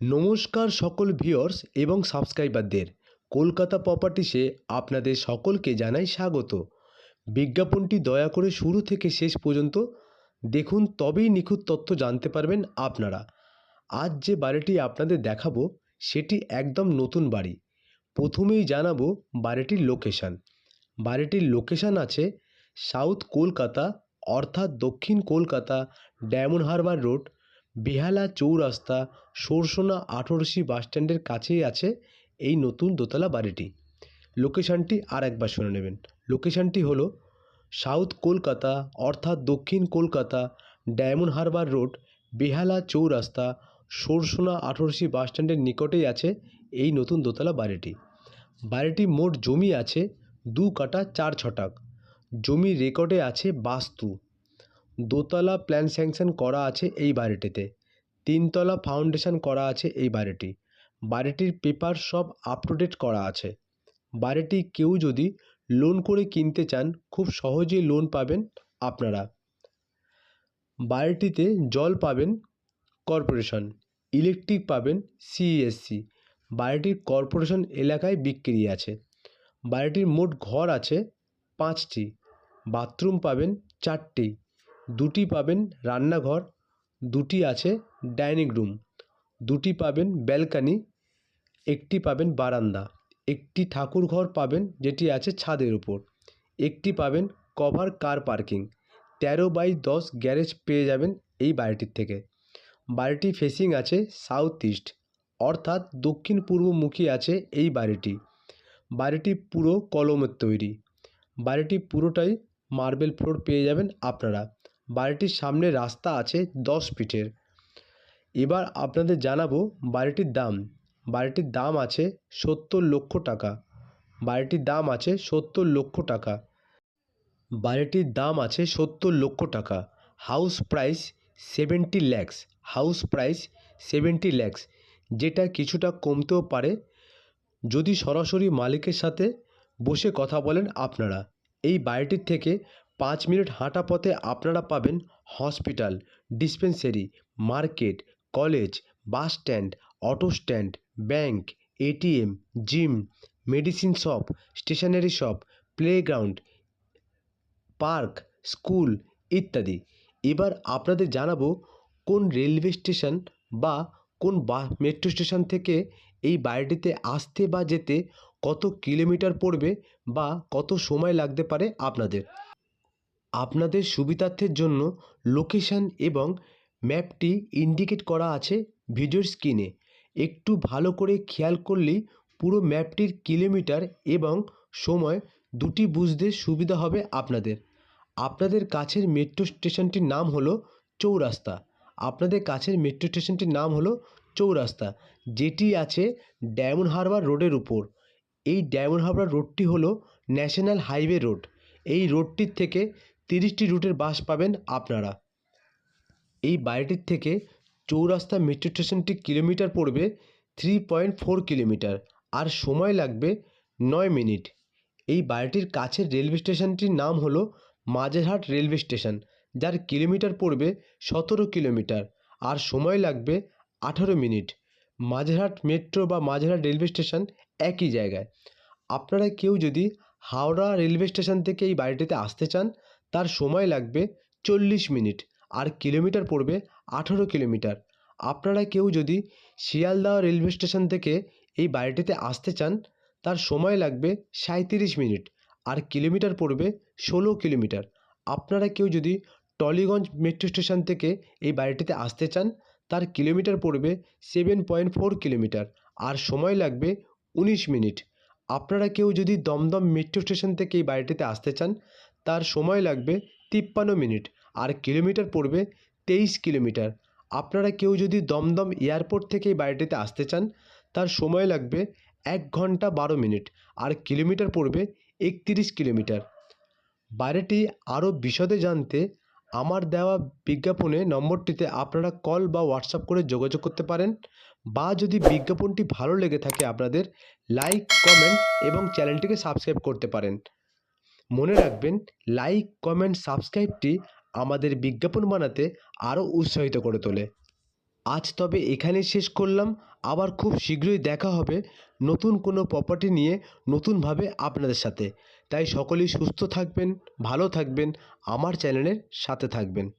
নমস্কার সকল ভিওর্স এবং সাবস্ক্রাইবারদের। কলকাতা প্রপার্টিসে আপনাদের সকলকে জানাই স্বাগত। বিজ্ঞাপনটি দয়া করে শুরু থেকে শেষ পর্যন্ত দেখুন, তবেই নিখুঁত তথ্য জানতে পারবেন আপনারা। আজ যে বাড়িটি আপনাদের দেখাবো, সেটি একদম নতুন বাড়ি। প্রথমেই জানাব বাড়িটির লোকেশান বাড়িটির লোকেশান আছে সাউথ কলকাতা অর্থাৎ দক্ষিণ কলকাতা ডায়মন্ড হারবার রোড বেহালা চৌরাস্তা সরসোনা আঠরশি বাসস্ট্যান্ডের কাছেই আছে এই নতুন দোতলা বাড়িটি। লোকেশানটি আর একবার শুনে নেবেন। লোকেশানটি হলো সাউথ কলকাতা, অর্থাৎ দক্ষিণ কলকাতা, ডায়মন্ড হারবার রোড, বেহালা চৌরাস্তা সরসোনা আঠরশি বাসস্ট্যান্ডের নিকটেই আছে এই নতুন দোতলা বাড়িটি। বাড়িটি মোট জমি আছে দু কাটা চার ছটাক। জমি রেকর্ডে আছে বাস্তু। দোতলা প্ল্যান স্যাংশন করা আছে এই বাড়িটিতে। তিনতলা ফাউন্ডেশন করা আছে এই বাড়িটি। বাড়িটির পেপার সব আপ টু ডেট করা আছে। বাড়িটি কেউ যদি লোন করে কিনতে চান, খুব সহজেই লোন পাবেন আপনারা। বাড়িটিতে জল পাবেন কর্পোরেশন ইলেকট্রিক পাবেন সিইএসসি বাড়িটির কর্পোরেশন এলাকায় বিক্রি আছে। বাড়িটির মোট ঘর আছে পাঁচটি। বাথরুম পাবেন চারটি। দুটি পাবেন রান্নাঘর, দুটি আছে ডাইনিং রুম। দুটি পাবেন ব্যালকানি, একটি পাবেন বারান্দা। একটি ঠাকুর ঘর পাবেন যেটি আছে ছাদের উপর। একটি পাবেন কভার কার পার্কিং। তেরো বাই দশ গ্যারেজ পেয়ে যাবেন এই বাড়িটির থেকে। বাড়িটি ফেসিং আছে সাউথ ইস্ট, অর্থাৎ দক্ষিণ পূর্বমুখী আছে এই বাড়িটি। বাড়িটি পুরো কলমের তৈরি। বাড়িটি পুরোটাই মার্বেল ফ্লোর পেয়ে যাবেন আপনারা। বাড়িটির সামনে রাস্তা আছে দশ ফিটের। এবার আপনাদের জানাব বাড়িটির দাম। বাড়িটির দাম আছে সত্তর লক্ষ টাকা। বাড়িটির দাম আছে সত্তর লক্ষ টাকা। বাড়িটির দাম আছে সত্তর লক্ষ টাকা। House price seventy lakhs. House price seventy lakhs. যেটা কিছুটা কমতেও পারে। যদি সরাসরি মালিকের সাথে বসে কথা বলেন আপনারা। এই বাড়িটির থেকে পাঁচ মিনিট হাঁটা পথে আপনারা পাবেন hospital, dispensary, market, college, bus stand, auto stand, bank, ATM, gym, medicine shop, stationery shop, playground, park, school ইত্যাদি। এবার আপনাদের জানাব কোন রেলওয়ে স্টেশন বা কোন বা, মেট্রো স্টেশন থেকে এই বাড়িটিতে আসতে বা যেতে কত কিলোমিটার পড়বে বা কত সময় লাগতে পারে আপনাদের? আপনাদের সুবিধার্থের জন্য লোকেশান এবং ম্যাপটি ইন্ডিকেট করা আছে ভিডিওর স্ক্রিনে একটু ভালো করে খেয়াল করলেই পুরো ম্যাপটির কিলোমিটার এবং সময় দুটি বুঝতে সুবিধা হবে আপনাদের। আপনাদের কাছের মেট্রো স্টেশনটির নাম হলো চৌরাস্তা। আপনাদের কাছের মেট্রো স্টেশনটির নাম হলো চৌরাস্তা, যেটি আছে ডায়মন্ড হারবার রোডের উপর। এই ডায়মন্ড হারবার রোডটি হলো ন্যাশনাল হাইওয়ে রোড এই রোডটির থেকে তিরিশটি রুটের বাস পাবেন আপনারা। এই বাড়িটির থেকে চৌরাস্তা মেট্রো স্টেশনটি কিলোমিটার পড়বে থ্রি পয়েন্ট ফোর কিলোমিটার আর সময় লাগবে নয় মিনিট। এই বাড়িটির কাছের রেলওয়ে স্টেশনটির নাম হলো মাঝেরহাট রেলওয়ে স্টেশন যার কিলোমিটার পড়বে সতেরো কিলোমিটার আর সময় লাগবে আঠেরো মিনিট। মাঝেরহাট মেট্রো বা মাঝেরহাট রেলওয়ে স্টেশন একই জায়গায়। আপনারা কেউ যদি হাওড়া রেলওয়ে স্টেশন থেকে এই বাড়িটিতে আসতে চান তার সময় লাগবে চল্লিশ মিনিট আর কিলোমিটার পড়বে আঠেরো কিলোমিটার। আপনারা কেউ যদি শিয়ালদহ রেলওয়ে স্টেশন থেকে এই বাড়িটিতে আসতে চান, তার সময় লাগবে সাঁইত্রিশ মিনিট আর কিলোমিটার পড়বে ষোলো কিলোমিটার। আপনারা কেউ যদি টলিগঞ্জ মেট্রো স্টেশন থেকে এই বাড়িটিতে আসতে চান, তার কিলোমিটার পড়বে সেভেন পয়েন্ট ফোর কিলোমিটার আর সময় লাগবে উনিশ মিনিট। আপনারা কেউ যদি দমদম মেট্রো স্টেশন থেকে এই বাড়িটিতে আসতে চান তার সময় লাগবে তিপ্পান্ন মিনিট। আর কিলোমিটার পড়বে তেইশ কিলোমিটার। আপনারা কেউ যদি দমদম এয়ারপোর্ট থেকে এই বাড়িটিতে আসতে চান, তার সময় লাগবে এক ঘণ্টা বারো মিনিট। আর কিলোমিটার পড়বে একতিরিশ কিলোমিটার। বাড়িটি আরও বিশদে জানতে আমার দেওয়া বিজ্ঞাপনে নম্বরটিতে আপনারা কল বা হোয়াটসঅ্যাপ করে যোগাযোগ করতে পারেন বা যদি বিজ্ঞাপনটি ভালো লেগে থাকে আপনাদের, লাইক, কমেন্ট এবং চ্যানেলটিকে সাবস্ক্রাইব করতে পারেন। মনে রাখবেন লাইক কমেন্ট সাবস্ক্রাইবটি আমাদের বিজ্ঞাপন বানাতে আরও উৎসাহিত করে তোলে। আজ তবে এখানেই শেষ করলাম। আবার খুব শীঘ্রই দেখা হবে নতুন কোনো প্রপার্টি নিয়ে নতুনভাবে আপনাদের সাথে। তাই সকলেই সুস্থ থাকবেন, ভালো থাকবেন, আমার চ্যানেলের সাথে থাকবেন।